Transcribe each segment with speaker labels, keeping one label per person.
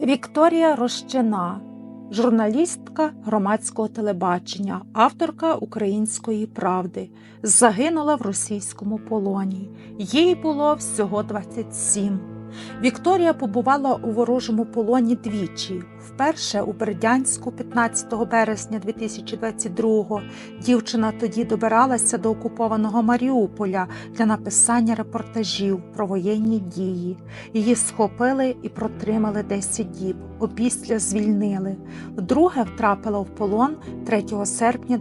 Speaker 1: Вікторія Рощина, журналістка громадського телебачення, авторка Української правди, загинула в російському полоні. Їй було всього 27. Вікторія побувала у ворожому полоні двічі. Вперше у Бердянську 15 березня 2022 Дівчина тоді добиралася до окупованого Маріуполя для написання репортажів про воєнні дії. Її схопили і протримали 10 діб. Опісля звільнили. Вдруге втрапила в полон 3 серпня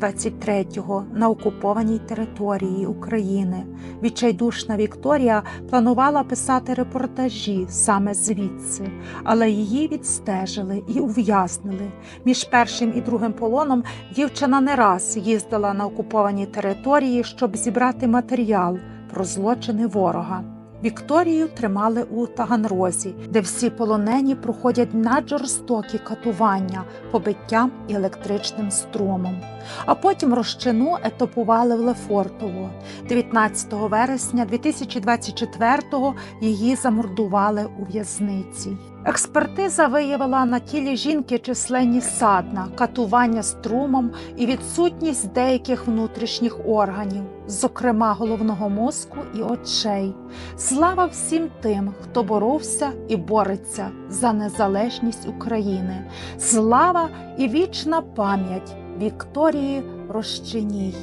Speaker 1: 2023-го на окупованій території України. Відчайдушна Вікторія планувала писати репортажі саме звідси, але її відстежили і ув'язнили. Між першим і другим полоном дівчина не раз їздила на окуповані території, щоб зібрати матеріал про злочини ворога. Вікторію тримали у Таганрозі, де всі полонені проходять наджорстокі катування, побиттям і електричним струмом. А потім розчину етапували в Лефортово. 19 вересня 2024-го її замордували у в'язниці. Експертиза виявила на тілі жінки численні садна, катування струмом і відсутність деяких внутрішніх органів, зокрема головного мозку і очей. Слава всім тим, хто боровся і бореться за незалежність України. Слава і вічна пам'ять Вікторії Рощиній.